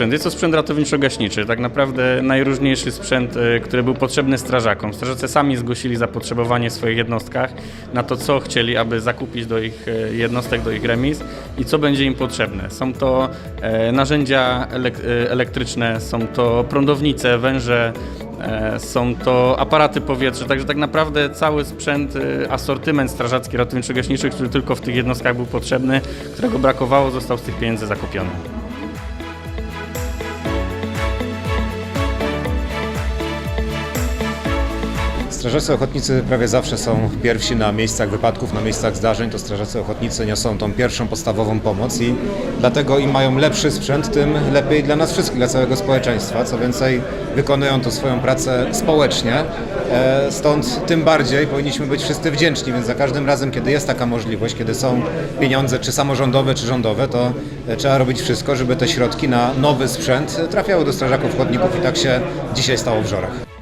Jest to sprzęt ratowniczo-gaśniczy, tak naprawdę najróżniejszy sprzęt, e, który był potrzebny strażakom. Strażacy sami zgłosili zapotrzebowanie w swoich jednostkach na to, co chcieli, aby zakupić do ich e, jednostek, do ich remis i co będzie im potrzebne. Są to e, narzędzia e, elektryczne, są to prądownice, węże, e, są to aparaty powietrzne, także tak naprawdę cały sprzęt, asortyment strażacki ratowniczo-gaśniczy, który tylko w tych jednostkach był potrzebny, którego brakowało, został z tych pieniędzy zakupiony. Strażacy ochotnicy prawie zawsze są pierwsi na miejscach wypadków, na miejscach zdarzeń. To strażacy ochotnicy niosą tą pierwszą podstawową pomoc i dlatego im mają lepszy sprzęt, tym lepiej dla nas wszystkich, dla całego społeczeństwa. Co więcej, wykonują to swoją pracę społecznie. E, Stąd tym bardziej powinniśmy być wszyscy wdzięczni, więc za każdym razem, kiedy jest taka możliwość, kiedy są pieniądze, czy samorządowe, czy rządowe, to e, trzeba robić wszystko, żeby te środki na nowy sprzęt trafiały do strażaków ochotników i tak się dzisiaj stało w Żorach.